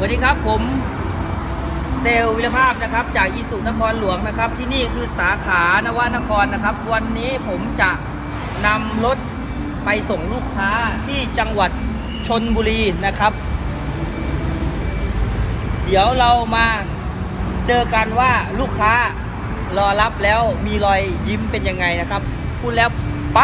สวัสดีครับผมเซลวิรภาพนะครับ จากอีสุนครหลวงนะครับ ที่นี่คือสาขานวนครนะครับ วันนี้ผมจะนำรถไปส่งลูกค้าที่จังหวัดชนบุรีนะครับ เดี๋ยวเรามาเจอกันว่าลูกค้ารอรับแล้วมีรอยยิ้มเป็นยังไงนะครับ พูดแล้วไป